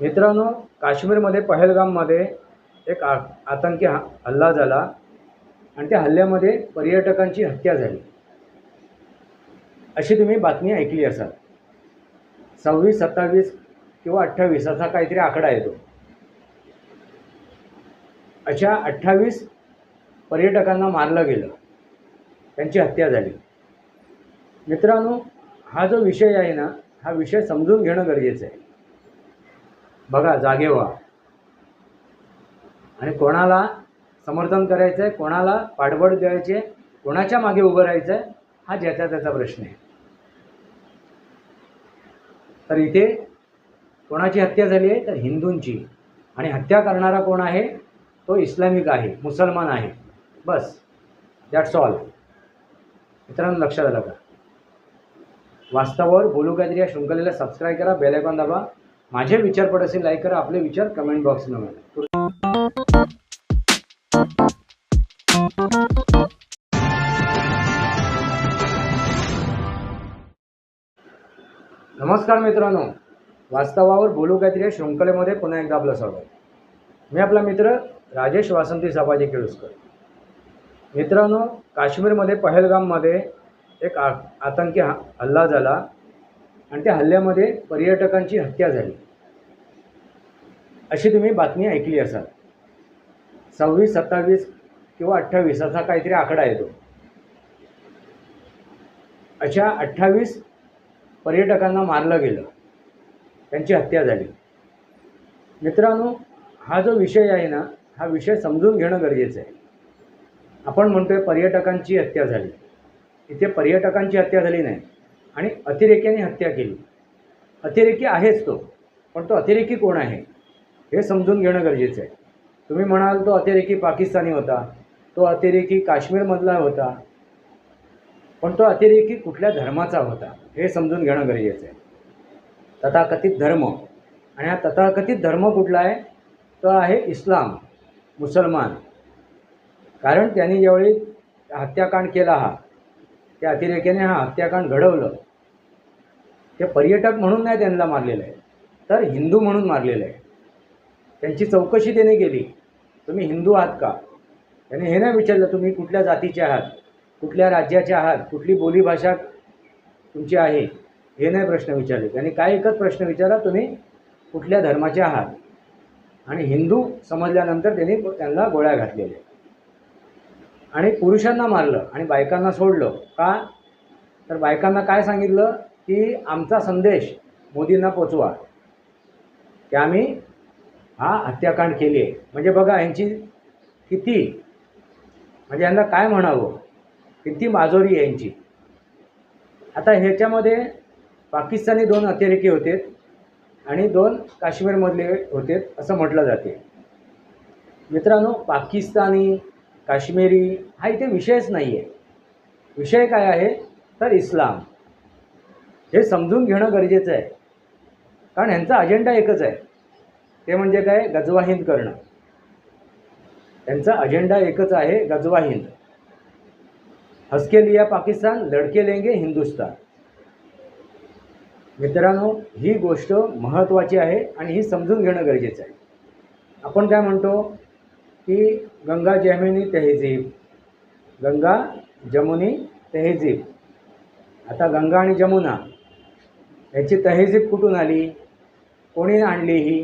मित्रांनो काश्मीरमध्ये पहलगाममध्ये एक आ आतंकी हा हल्ला झाला आणि त्या हल्ल्यामध्ये पर्यटकांची हत्या झाली. अशी तुम्ही बातमी ऐकली असाल. सव्वीस सत्तावीस किंवा अठ्ठावीस असा काहीतरी आकडा येतो. अशा अठ्ठावीस पर्यटकांना मारलं गेलं. त्यांची हत्या झाली. मित्रांनो हा जो विषय आहे ना हा विषय समजून घेणं गरजेचं आहे. बघा जागे व्हा. आणि कोणाला समर्थन करायचं आहे कोणाला पाठबळ द्यायचे आहे कोणाच्या मागे उभं राहायचं आहे हा ज्याचा त्याचा प्रश्न आहे. तर इथे कोणाची हत्या झाली आहे? तर हिंदूंची. आणि हत्या करणारा कोण आहे? तो इस्लामिक आहे मुसलमान आहे. बस दॅट्स ऑल मित्रांनो लक्षात आलं का? वास्तवावर बोलू काहीतरी या शृंखलेला सबस्क्राईब करा बेलायकॉन दाबा. माझे विचार पड असेल लाईक करा आपले विचार कमेंट बॉक्समध्ये नमस्कार मित्रांनो. वास्तवावर बोलू काहीतरी या शृंखलेमध्ये पुन्हा एकदा आपलं स्वागत. मी आपला मित्र राजेश वासंती सभाजी केळुसकर. मित्रांनो काश्मीरमध्ये पहलगाममध्ये एक आ आतंकी हल्ला झाला. आणि त्या हल्ल्यामध्ये पर्यटकांची हत्या झाली. अशी तुम्ही बातमी ऐकली असाल. सव्वीस सत्तावीस किंवा अठ्ठावीस असा काहीतरी आकडा येतो. अशा अठ्ठावीस पर्यटकांना मारलं गेलं. त्यांची हत्या झाली. मित्रांनो हा जो विषय आहे ना हा विषय समजून घेणं गरजेचं आहे. आपण म्हणतोय पर्यटकांची हत्या झाली. इथे पर्यटकांची हत्या झाली नाही. आणि अतिरेक्याने हत्या केली. अतिरेकी आहेच तो पण तो अतिरेकी कोण आहे? हे समजून घेणं गरजेचं आहे. तुम्ही म्हणाल तो अतिरेकी पाकिस्तानी होता तो अतिरेकी काश्मीरमधला होता पण तो अतिरेकी कुठल्या धर्माचा होता हे समजून घेणं गरजेचं आहे. तथाकथित धर्म आणि हा तथाकथित धर्म कुठला आहे? तो आहे इस्लाम मुसलमान. कारण त्यांनी ज्यावेळी हत्याकांड केला हा त्या अतिरेक्याने हा हत्याकांड घडवलं. ते पर्यटक म्हणून नाही त्यांना मारलेलं आहे तर हिंदू म्हणून मारलेलं आहे. त्यांची चौकशी त्याने केली तुम्ही हिंदू आहात का? त्याने हे नाही विचारलं तुम्ही कुठल्या जातीचे आहात? कुठल्या राज्याचे आहात? कुठली बोलीभाषा तुमची आहे? हे नाही प्रश्न विचारले. त्यांनी काय एकच प्रश्न विचारा तुम्ही कुठल्या धर्माचे आहात? आणि हिंदू समजल्यानंतर त्यांनी त्यांना गोळ्या घातलेल्या आणि पुरुषांना मारलं आणि बायकांना सोडलं. का? तर बायकांना काय सांगितलं? की आमचा संदेश मोदींना पोचवा. की आम्ही हा हत्याकांड केली आहे. म्हणजे बघा यांची किती म्हणजे यांना काय म्हणावं? किती माजोरी आहे यांची. आता ह्याच्यामध्ये पाकिस्तानी दोन अतिरेकी होते आणि दोन काश्मीरमधले होते असं म्हटलं जाते. मित्रांनो पाकिस्तानी काश्मीरी हा इथे विषयच नाही आहे विषय काय आहे? तर इस्लाम. हे समजून घेणं गरजेचं आहे. कारण ह्यांचा अजेंडा एकच आहे. ते म्हणजे काय? गजवा हिंद करणं. त्यांचा अजेंडा एकच आहे गजवा हिंद. हसके लिया पाकिस्तान लडके लेंगे हिंदुस्तान. मित्रांनो ही गोष्ट महत्त्वाची आहे आणि ही समजून घेणं गरजेचं आहे. आपण काय म्हणतो? की गंगा जमुनी तहजीब. गंगा जमुनी तहजीब. आता गंगा आणि जमुना याची तहजीब कुठून आली? कोणी आणली ही?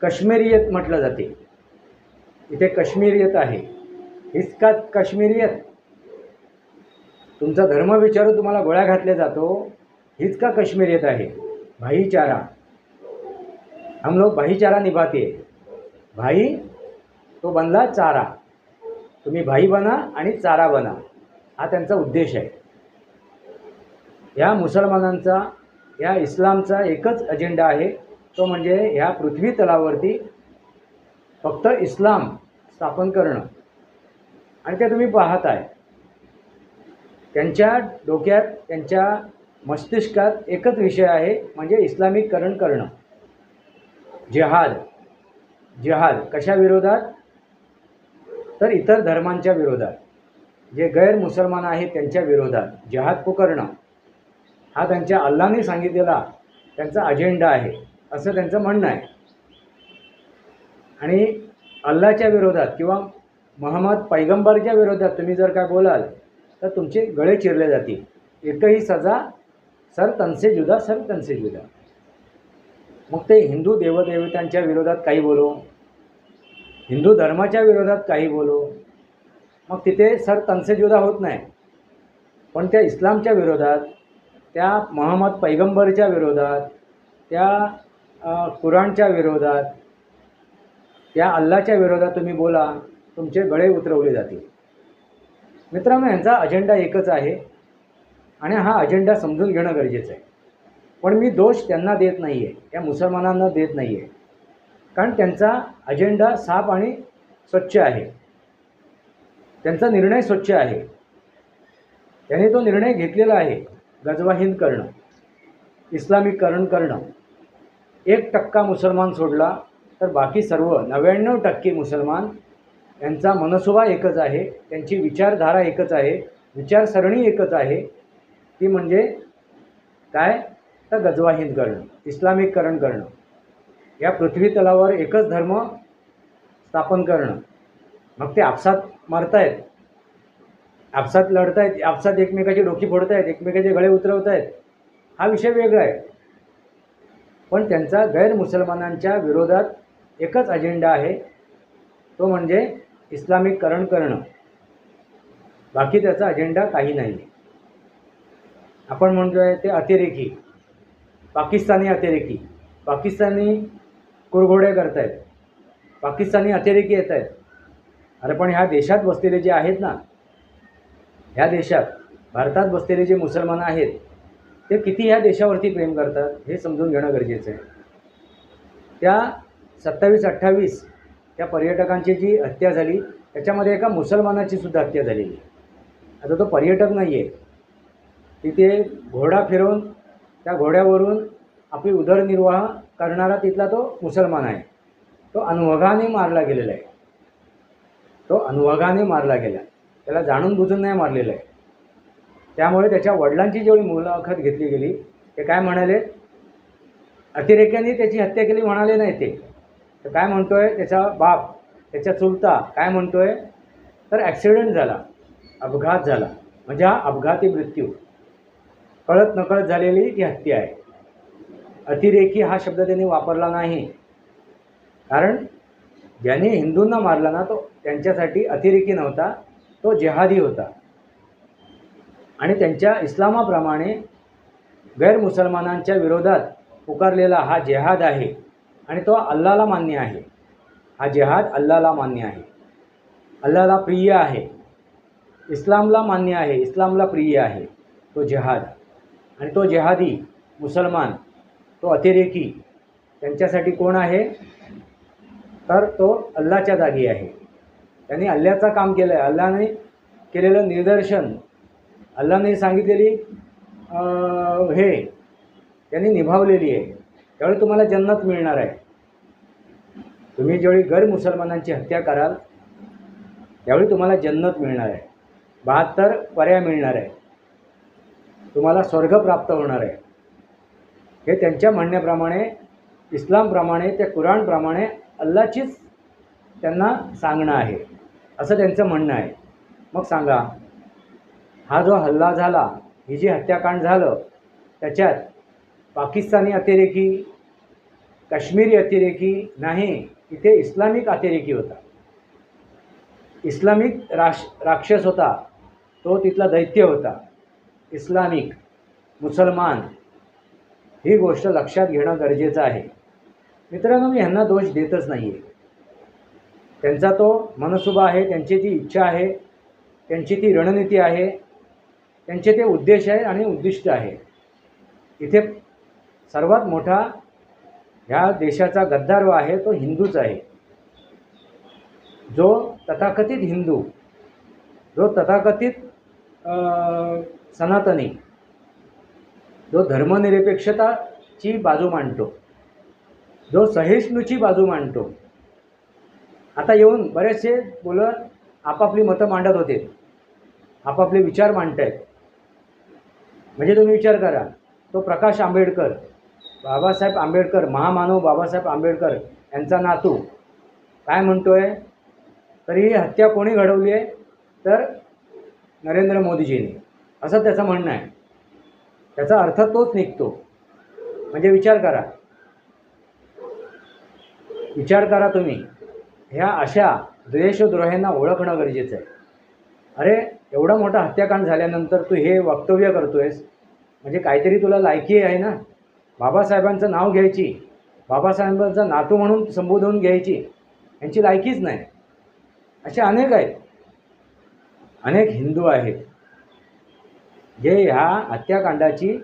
काश्मीरियत म्हटलं जाते. इथे काश्मीरियत आहे. हीच का काश्मीरियत तुमचा धर्म विचारून तुम्हाला गोळ्या घातल्या जातो. हीच का काश्मीरियत आहे. भाईचारा. हम लोग भाईचारा निभाते. भाई तो बनला चारा. तुम्ही भाई बना आणि चारा बना. हा त्यांचा उद्देश आहे. ह्या मुसलमानांचा या इस्लामचा एकच अजेंडा आहे. तो म्हणजे ह्या पृथ्वी तलावरती फक्त इस्लाम स्थापन करणं. आणि ते तुम्ही पाहताय. त्यांच्या डोक्यात त्यांच्या मस्तिष्कात एकच विषय आहे म्हणजे इस्लामिकरण करणं. जिहाद. जिहाद कशाविरोधात? तर इतर धर्मांच्या विरोधात. जे गैर मुसलमान आहेत त्यांच्या विरोधात. जहाद पुकरणं हा त्यांच्या अल्लाने सांगितलेला त्यांचा अजेंडा आहे. असं त्यांचं म्हणणं आहे. आणि अल्लाच्या विरोधात किंवा महम्मद पैगंबरच्या विरोधात तुम्ही जर काय बोलाल तर तुमचे गळे चिरले जातील. एकही सजा सर तनसे जुदा सर तनसे जुदा. मग ते हिंदू देवदेवतांच्या विरोधात काही बोलो? हिंदू धर्माच्या विरोधात काही बोलो मग तिथे सर तनसे जुदा होत नाही. पण त्या इस्लामच्या विरोधात त्या महम्मद पैगंबरच्या विरोधात त्या कुराणच्या विरोधात त्या अल्लाच्या विरोधात तुम्ही बोला तुमचे गळे उतरवले जातील. मित्रांनो यांचा अजेंडा एकच आहे आणि हा अजेंडा समजून घेणं गरजेचं आहे. पण मी दोष त्यांना देत नाही आहे या मुसलमानांना देत नाही आहे कारण त्यांचा अजेंडा साफ आणि स्वच्छ आहे. त्यांचा निर्णय स्वच्छ आहे. त्याने तो निर्णय घेतलेला आहे. गजवा करणं इस्लामीकरण करणं. एक टक्का मुसलमान सोडला तर बाकी सर्व नव्याण्णव टक्के मुसलमान यांचा मनसुबा एकच आहे त्यांची विचारधारा एकच आहे विचारसरणी एकच आहे. ती म्हणजे काय? तर गजवा करणं इस्लामिकरण करणं. या पृथ्वी तलावर एकच धर्म स्थापन करणं. मग ते आपसात मारतायत. आपसात लढतायत आपसात एकमेकाची डोकी फोडतायत एकमेकाचे गळे उतरवतायत. हा विषय वेगळा आहे. पण त्यांचा गैरमुसलमानांच्या विरोधात एकच अजेंडा आहे. तो म्हणजे इस्लामिककरण करणं. बाकी त्याचा अजेंडा काही नाही. आपण म्हणतोय ते अतिरेकी. पाकिस्तानी अतिरेकी. पाकिस्तानी कुरघोडे करतायत. पाकिस्तानी अतिरेकी येत आहेत अरे पण ह्या देशात बसलेले जे आहेत ना ह्या देशात भारतात बसलेले जे मुसलमान आहेत ते किती ह्या देशावरती प्रेम करतात हे समजून घेणं गरजेचं आहे. त्या सत्तावीस अठ्ठावीस त्या पर्यटकांची जी हत्या झाली त्याच्यामध्ये एका मुसलमानाची सुद्धा हत्या झालेली आता तो पर्यटक नाही आहे तिथे घोडा फिरवून त्या घोड्यावरून आपली उदरनिर्वाह करणारा तिथला तो मुसलमान आहे. तो अनुभगाने मारला गेलेला आहे. तो अनुभगाने मारला गेला. त्याला जाणून बुजून नाही मारलेलं आहे. त्यामुळे त्याच्या वडिलांची जेवढी मुलाखत घेतली गेली ते काय म्हणाले? अतिरेक्यांनी त्याची हत्या केली म्हणाले नाही ते. तर काय म्हणतो आहे त्याचा बाप त्याच्या चुलता काय म्हणतो आहे तर ॲक्सिडेंट झाला. अपघात झाला. म्हणजे हा अपघाती मृत्यू. कळत नकळत झालेली ती हत्या आहे. अतिरेकी हा शब्द त्यांनी वापरला नाही. कारण ज्याने हिंदूंना मारला ना तो त्यांच्यासाठी अतिरेकी नव्हता तो जेहादी होता. आणि त्यांच्या इस्लामाप्रमाणे गैरमुसलमानांच्या विरोधात पुकारलेला हा जेहाद आहे आणि तो अल्लाला मान्य आहे. हा जेहाद अल्लाला मान्य आहे. अल्लाला प्रिय आहे. इस्लामला मान्य आहे. इस्लामला प्रिय आहे. तो जेहाद. आणि तो जेहादी मुसलमान तो अतिरेकी. त्यांच्यासाठी कोण आहे? तर तो अल्लाच्या जागी आहे. त्यांनी अल्ल्याचं काम केलं आहे अल्लाने केलेलं निदर्शन. अल्लाने सांगितलेली हे त्यांनी निभावलेली आहे. त्यावेळी तुम्हाला जन्नत मिळणार आहे. तुम्ही ज्यावेळी गैर मुसलमानांची हत्या कराल त्यावेळी तुम्हाला जन्नत मिळणार आहे. बहात्तर पर्याय मिळणार आहे. तुम्हाला स्वर्ग प्राप्त होणार आहे. हे त्यांच्या म्हणण्याप्रमाणे इस्लामप्रमाणे त्या कुराणप्रमाणे अल्लाचीच त्यांना सांगणं आहे. असं त्यांचं म्हणणं आहे. मग सांगा हा जो हल्ला झाला ही जी हत्याकांड झालं त्याच्यात पाकिस्तानी अतिरेकी काश्मीरी अतिरेकी नाही इथे इस्लामिक अतिरेकी होता. इस्लामिक राश राक्षस होता तो तिथला दैत्य होता. इस्लामिक मुसलमान ही गोष्ट लक्षात घेणं गरजेचं आहे. मित्रांनो मी ह्यांना दोष देतच नाही आहे त्यांचा तो मनसुबा आहे त्यांची ती इच्छा आहे त्यांची ती रणनीती आहे त्यांचे ते उद्देश आहे आणि उद्दिष्ट आहे. इथे सर्वात मोठा ह्या देशाचा गद्दार आहे तो हिंदूच आहे. जो तथाकथित हिंदू जो तथाकथित सनातनी जो धर्मनिरपेक्षताची बाजू मांडतो जो सहिष्णूची बाजू मांडतो. आता येऊन बरेचसे मुलं आपापली मतं मांडत होते आपापले विचार मांडत आहेत म्हणजे तुम्ही विचार करा तो प्रकाश आंबेडकर बाबासाहेब आंबेडकर महामानव बाबासाहेब आंबेडकर यांचा नातू काय म्हणतो आहे तर ही हत्या कोणी घडवली आहे? तर नरेंद्र मोदीजींनी. असं त्याचं म्हणणं आहे. त्याचा अर्थ तोच निघतो. म्हणजे विचार करा. विचार करा तुम्ही. ह्या अशा द्वेषद्रोह्यांना ओळखणं गरजेचं आहे. अरे एवढा मोठा हत्याकांड झाल्यानंतर तू हे वक्तव्य करतोयस. म्हणजे काहीतरी तुला लायकी आहे ना? बाबासाहेबांचं नाव घ्यायची. बाबासाहेबांचा नातू म्हणून संबोधून घ्यायची. यांची लायकीच नाही. असे अनेक आहेत. अनेक हिंदू आहेत. जे ह्या हत्याकांडाची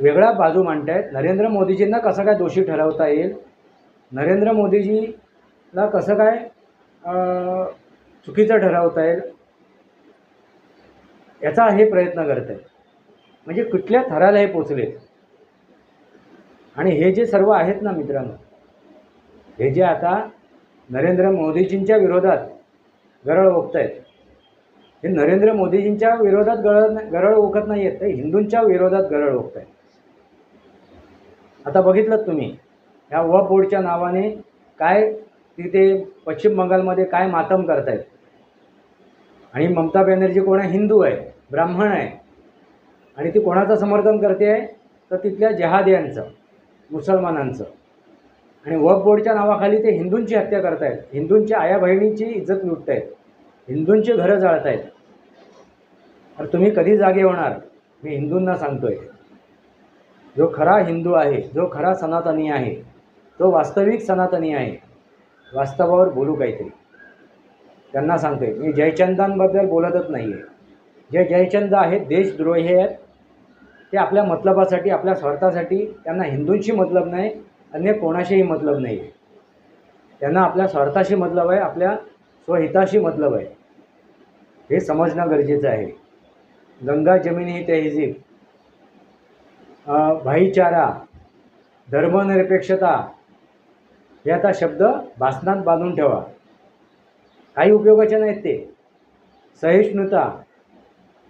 वेगळा बाजू मांडतायत. नरेंद्र मोदीजींना कसं काय दोषी ठरवता येईल? नरेंद्र मोदीजीला कसं काय चुकीचं ठरवता येईल? याचा हे प्रयत्न करत आहेत म्हणजे कुठल्या थराला हे पोचलेत आणि हे जे सर्व आहेत ना मित्रांनो हे जे आता नरेंद्र मोदीजींच्या विरोधात गरळ ओकत आहेत हे नरेंद्र मोदीजींच्या विरोधात गरळ गरळ ओकत नाही आहेत ते हिंदूंच्या विरोधात गरळ ओकत आहेत आता बघितलं तुम्ही ह्या व बोर्डच्या नावाने काय तिथे पश्चिम बंगालमध्ये काय मातम करतायत. आणि ममता बॅनर्जी कोण आहे? हिंदू आहे ब्राह्मण आहे. आणि ती कोणाचं समर्थन करते? आहे तर तिथल्या जहादियांचं मुसलमानांचं. आणि वफ बोर्डच्या नावाखाली ते हिंदूंची हत्या करतायत. हिंदूंच्या आया बहिणीची इज्जत लुटतायत. हिंदूंची घरं जाळतायत. तर तुम्ही कधी जागे होणार? मी हिंदूंना सांगतोय. जो खरा हिंदू आहे जो खरा सनातनी आहे तो वास्तविक सनातनी आहे वास्तवावर बोलू काहीतरी. त्यांना सांगतोय मी जयचंदांबद्दल बोलतच नाही आहे जे जयचंद आहेत देशद्रोही आहेत ते आपल्या मतलबासाठी आपल्या स्वार्थासाठी त्यांना हिंदूंशी मतलब नाही अन्य कोणाशीही मतलब नाही. आहे त्यांना आपल्या स्वार्थाशी मतलब आहे आपल्या स्वहिताशी मतलब आहे. हे समजणं गरजेचं आहे. गंगा जमिनी ही तहजीब भाईचारा धर्मनिरपेक्षता हे आता शब्द भासनात बांधून ठेवा. काही उपयोगाचे नाहीत ते. सहिष्णुता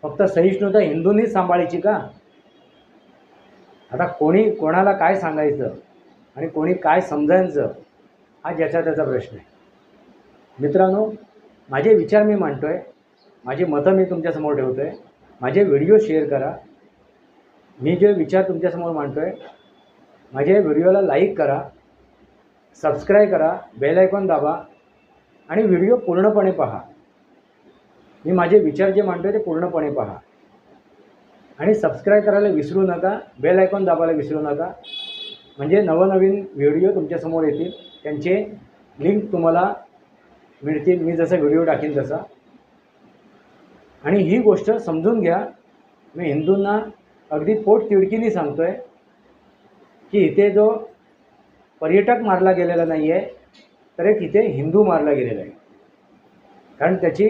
फक्त सहिष्णुता हिंदूंनीच सांभाळायची का? आता कोणी कोणाला काय सांगायचं आणि कोणी काय समजायचं हा ज्याचा त्याचा प्रश्न आहे. मित्रांनो माझे विचार मी मांडतो आहे माझी मतं मी तुमच्यासमोर ठेवतो आहे माझे व्हिडिओ शेअर करा. मी जे विचार तुमच्यासमोर मांडतो आहे माझ्या व्हिडिओला लाईक करा सबस्क्राईब करा बेल आयकॉन दाबा आणि व्हिडिओ पूर्णपणे पहा. मी माझे विचार जे मांडतो आहे ते पूर्णपणे पहा. आणि सबस्क्राईब करायला विसरू नका बेल आयकॉन दाबायला विसरू नका. म्हणजे नवनवीन व्हिडिओ तुमच्यासमोर येतील. त्यांचे लिंक तुम्हाला मिळतील. मी जसा व्हिडिओ टाकीन तसा. आणि ही गोष्ट समजून घ्या. मी हिंदूंना अगदी पोट तिडकीने सांगतो आहे की इथे जो पर्यटक मारला गेलेला नाही आहे तर एक इथे हिंदू मारला गेलेला आहे. कारण त्याची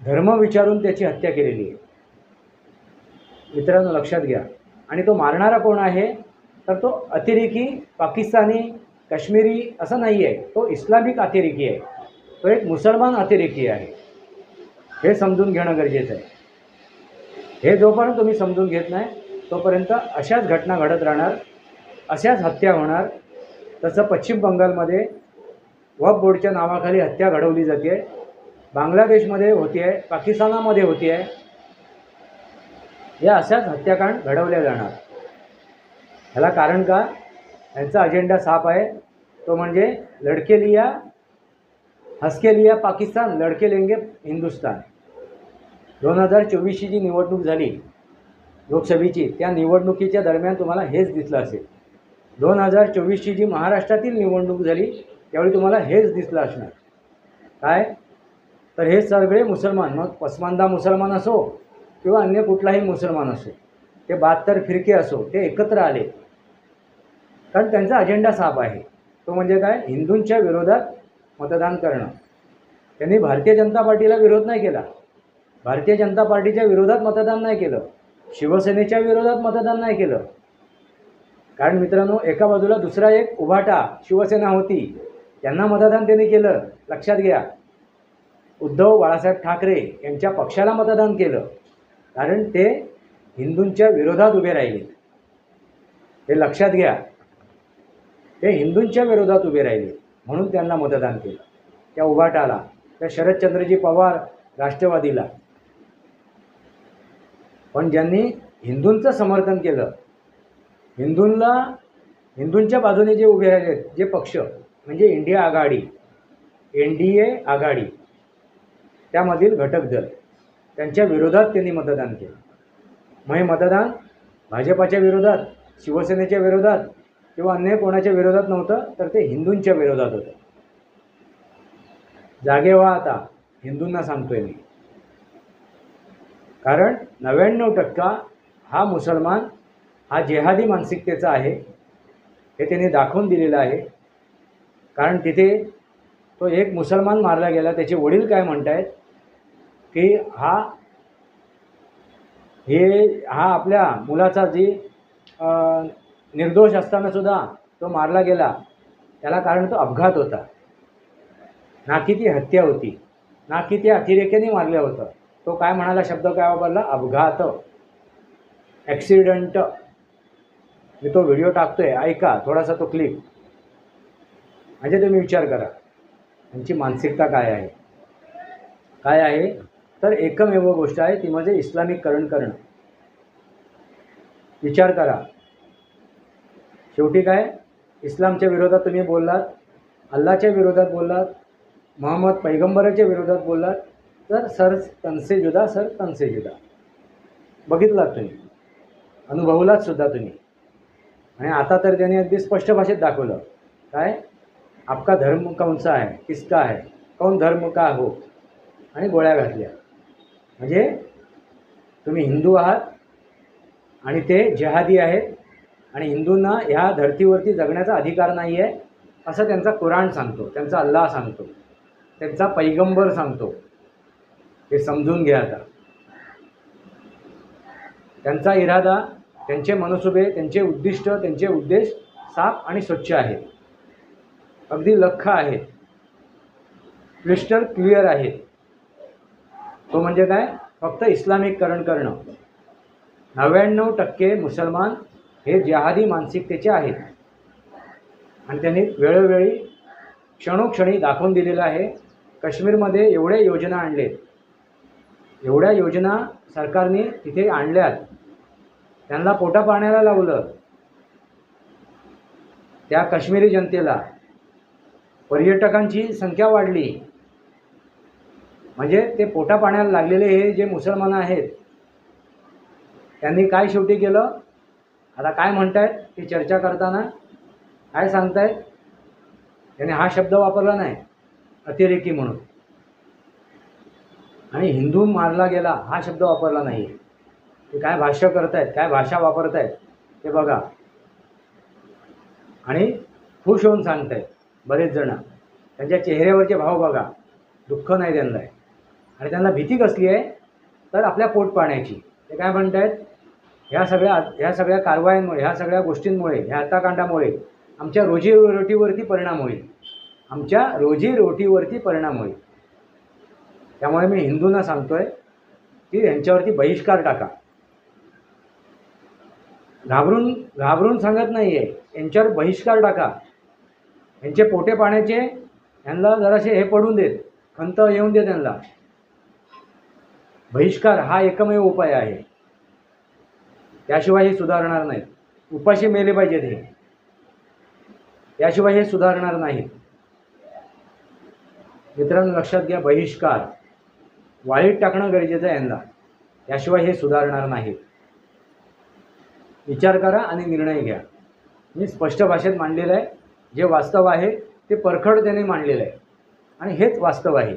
धर्म विचारून त्याची हत्या केलेली आहे. मित्रांनो लक्षात घ्या. आणि तो मारणारा कोण आहे? तर तो अतिरेकी पाकिस्तानी काश्मीरी असं नाही आहे तो इस्लामिक अतिरेकी आहे. तो एक मुसलमान अतिरेकी आहे. हे समजून घेणं गरजेचं आहे. हे जोपर्यंत तुम्ही समजून घेत नाही तोपर्यंत अशाच घटना घडत राहणार अशाच हत्या होणार. तसं पश्चिम बंगालमध्ये वफ बोर्डच्या नावाखाली हत्या घडवली जाते. बांगलादेशमध्ये होती आहे पाकिस्तानामध्ये होती आहे. या अशाच हत्याकांड घडवल्या जाणार. ह्याला कारण का? यांचा अजेंडा साफ आहे. तो म्हणजे लडके लिया हसके लिया पाकिस्तान लडके लेंगे हिंदुस्तान. दोन हजार चोवीसची जी निवडणूक झाली लोकसभेची त्या निवडणुकीच्या दरम्यान तुम्हाला हेच दिसलं असेल. दोन हजार चोवीसची जी महाराष्ट्रातील निवडणूक झाली त्यावेळी तुम्हाला हेच दिसलं असणार. काय? तर हे सगळे मुसलमान मग पसमानदा मुसलमान असो किंवा अन्य कुठलाही मुसलमान असो ते बहात्तर फिरके असो ते एकत्र आले. कारण त्यांचा अजेंडा साफ आहे. तो म्हणजे काय? हिंदूंच्या विरोधात मतदान करणं. त्यांनी भारतीय जनता पार्टीला विरोध नाही केला. भारतीय जनता पार्टीच्या विरोधात मतदान नाही केलं. शिवसेनेच्या विरोधात मतदान नाही केलं. कारण मित्रांनो एका बाजूला दुसरा एक उभाटा शिवसेना होती. त्यांना मतदान त्यांनी केलं. लक्षात घ्या. उद्धव बाळासाहेब ठाकरे यांच्या पक्षाला मतदान केलं. कारण ते हिंदूंच्या विरोधात उभे राहिले. हे लक्षात घ्या. ते हिंदूंच्या विरोधात उभे राहिले. म्हणून त्यांना मतदान केलं. त्या उभाटाला. त्या शरदचंद्रजी पवार राष्ट्रवादीला. पण ज्यांनी हिंदूंचं समर्थन केलं हिंदूंना हिंदूंच्या बाजूने जे उभे राहिले जे पक्ष म्हणजे इंडिया आघाडी एन डी ए आघाडी त्यामधील घटक दल त्यांच्या विरोधात त्यांनी मतदान केलं. मग हे मतदान भाजपाच्या विरोधात शिवसेनेच्या विरोधात किंवा अन्य कोणाच्या विरोधात नव्हतं तर ते हिंदूंच्या विरोधात होतं. जागे व्हा आता हिंदूंना सांगतोय मी. कारण नव्याण्णव टक्का हा मुसलमान हा जेहादी मानसिकतेचा आहे हे त्यांनी दाखवून दिलेलं आहे. कारण तिथे तो एक मुसलमान मारला गेला त्याचे वडील काय म्हणत आहेत की हा हे हा आपल्या मुलाचा जी निर्दोष असतानासुद्धा तो मारला गेला त्याला कारण तो अपघात होता. ना की ती हत्या होती ना की ते अतिरेक्याने मारलं होतं तो काय म्हणाला शब्द काय वापरला? अपघात. ॲक्सिडंट मी तो व्हिडिओ टाकतोय ऐका थोडासा तो क्लिप म्हणजे तुम्ही विचार करा त्यांची मानसिकता काय आहे? काय आहे? तर एकमेव गोष्ट आहे ती म्हणजे इस्लामिककरण करणं. विचार करा. शेवटी काय? इस्लामच्या विरोधात तुम्ही बोललात अल्लाच्या विरोधात बोललात मोहम्मद पैगंबराच्या विरोधात बोललात तर सर तनसे जुदा सर तनसे जुदा. बघितलात तुम्ही. अनुभवलात सुद्धा तुम्ही. आणि आता तर त्यांनी अगदी स्पष्ट भाषेत दाखवलं. काय? आपका धर्म कौनसा आहे किसका आहे कौन धर्म का हो? आणि गोळ्या घातल्या. म्हणजे तुम्ही हिंदू आहात आणि ते जहादी आहेत आणि हिंदूंना ह्या धर्तीवरती जगण्याचा अधिकार नाही आहे असं त्यांचा कुराण सांगतो त्यांचा अल्लाह सांगतो त्यांचा पैगंबर सांगतो. हे समजून घ्या आता. त्यांचा इरादा त्यांचे मनसुबे त्यांचे उद्दिष्ट त्यांचे उद्देश साफ आणि स्वच्छ आहेत. अगदी लख्ख आहेत. क्लिस्टर क्लिअर आहे तो म्हणजे काय? फक्त इस्लामिककरण करणं. नव्याण्णव टक्के मुसलमान हे जिहादी मानसिकतेचे आहेत. आणि त्यांनी वेळोवेळी क्षणोक्षणी दाखवून दिलेलं आहे. काश्मीरमध्ये एवढे योजना आणलेत. एवढ्या योजना सरकारने तिथे आणल्यात. त्यांना पोटा पाण्याला लावलं. त्या काश्मीरी जनतेला. पर्यटकांची संख्या वाढली. म्हणजे ते पोटा पाण्याला लागलेले हे जे मुसलमान आहेत त्यांनी काय शेवटी केलं? आता काय म्हणतायत? ती चर्चा करताना काय सांगतायत? त्याने हा शब्द वापरला नाही. अतिरेकी म्हणून. आणि हिंदू मारला गेला हा शब्द वापरला नाही. ते काय भाष्य करतायत काय भाषा वापरतायत ते बघा. आणि खुश होऊन सांगतायत बरेच जण. त्यांच्या चेहऱ्यावरचे भाव बघा. दुःख नाही त्यांना. आहे आणि त्यांना भीती कसली आहे? तर आपल्या पोट पाण्याची. ते काय म्हणत आहेत ह्या सगळ्या ह्या सगळ्या कारवायांमुळे ह्या सगळ्या गोष्टींमुळे ह्या हत्याकांडामुळे आमच्या रोजीरोटीवरती परिणाम होईल. आमच्या रोजीरोटीवरती परिणाम होईल. त्यामुळे मी हिंदूंना सांगतोय की यांच्यावरती बहिष्कार टाका. घाबरून घाबरून सांगत नाही आहे यांच्यावर बहिष्कार टाका. यांचे पोटे पाण्याचे यांना जरासे हे पडून देत खंत येऊन दे त्यांना बहिष्कार हा एकमेव उपाय आहे. त्याशिवाय हे सुधारणार नाहीत. उपाशी मेले पाहिजेत हे. याशिवाय हे सुधारणार नाहीत. मित्रांनो लक्षात घ्या बहिष्कार. वाळीत टाकणं गरजेचं आहे यांना याशिवाय हे सुधारणार नाही. विचार करा आणि निर्णय घ्या. मी स्पष्ट भाषेत मांडलेलं आहे. जे वास्तव आहे ते परखडतेने मांडलेलं आहे. आणि हेच वास्तव आहे.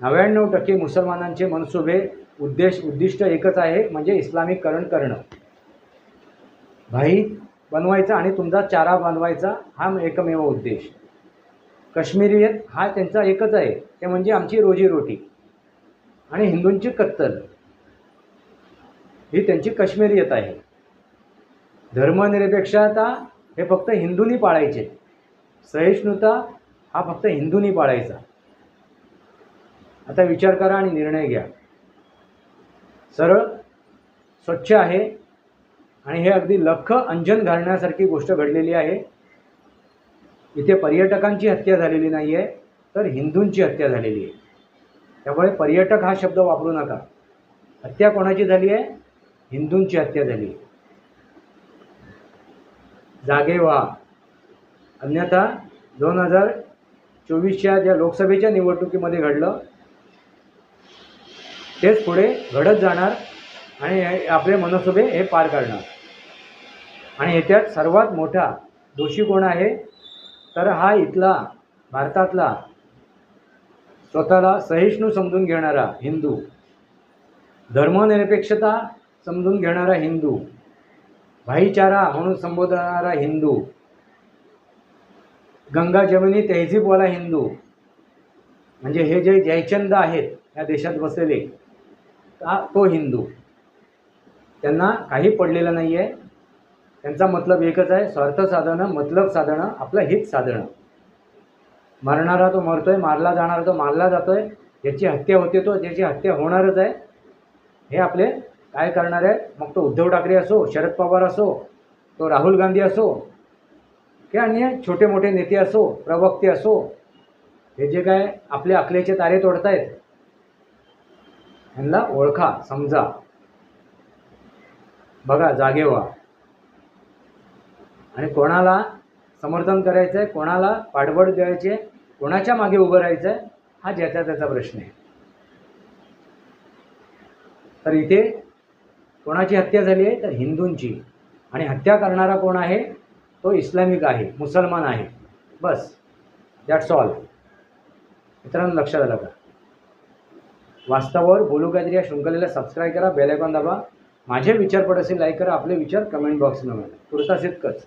नव्याण्णव टक्के मुसलमानांचे मनसुबे उद्देश उद्दिष्ट एकच आहे म्हणजे इस्लामिककरण करणं. भाई बनवायचा आणि तुमचा चारा बनवायचा हा एकमेव उद्देश. काश्मीरियत हा त्यांचा एकच आहे. ते म्हणजे आमची रोजीरोटी. आणि हिंदूंची कत्तल. ही त्यांची कश्मीरियत आहे. धर्मनिरपेक्षता हे फक्त हिंदूंनी पाळायचे. सहिष्णुता हा फक्त हिंदूंनी पाळायचा. आता विचार करा आणि निर्णय घ्या. सरळ स्वच्छ आहे. आणि हे अगदी लख अंजन घालण्यासारखी गोष्ट घडलेली आहे. इथे पर्यटकांची हत्या झालेली नाही आहे तर हिंदूंची हत्या झालेली आहे. त्यामुळे पर्यटक हा शब्द वापरू नका. हत्या कोणाची झाली आहे? हिंदूंची हत्या झाली. आहे जागे व्हा. अन्यथा दोन हजार चोवीसच्या ज्या लोकसभेच्या निवडणुकीमध्ये घडलं तेच पुढे घडत जाणार आणि आपले मनसुबे हे पार करणार. आणि याच्यात सर्वात मोठा दोषी कोण आहे? तर हा इथला भारतातला स्वतःला सहिष्णू समजून घेणारा हिंदू. धर्मनिरपेक्षता समजून घेणारा हिंदू. भाईचारा म्हणून संबोधणारा हिंदू. गंगा जमिनी तहजीबवाला हिंदू. म्हणजे हे जे जयचंद आहेत या देशात बसलेले तो हिंदू. त्यांना काही पडलेलं नाही आहे त्यांचा मतलब एकच आहे स्वार्थ साधणं मतलब साधणं आपलं हित साधणं. मरणारा तो मरतो आहे मारला जाणारा तो मारला जातो आहे ज्याची हत्या होते तो ज्याची हत्या होणारच आहे. हे आपले काय करणार आहे मग तो उद्धव ठाकरे असो शरद पवार असो तो राहुल गांधी असो किंवा अन्य छोटे मोठे नेते असो प्रवक्ते असो हे जे काय आपले अकलेचे तारे तोडतायत ह्यांना ओळखा समजा. बघा जागे व्हा. आणि कोणाला समर्थन करायचं आहे कोणाला पाठबळ द्यायचे कोणाच्या मागे उभं राहायचं आहे हा ज्याचा त्याचा प्रश्न आहे. तर इथे कोणाची हत्या झाली आहे? तर हिंदूंची. आणि हत्या करणारा कोण आहे? तो इस्लामिक आहे मुसलमान आहे. बस. दॅट्स ऑल मित्रांनो लक्षात आलं का? वास्तवावर बोलू काहीतरी या शृंखलेला सबस्क्राईब करा बेलायकॉन दाबा. माझे विचार पड असेल लाईक करा. आपले विचार कमेंट बॉक्समध्ये पुरता इतकंच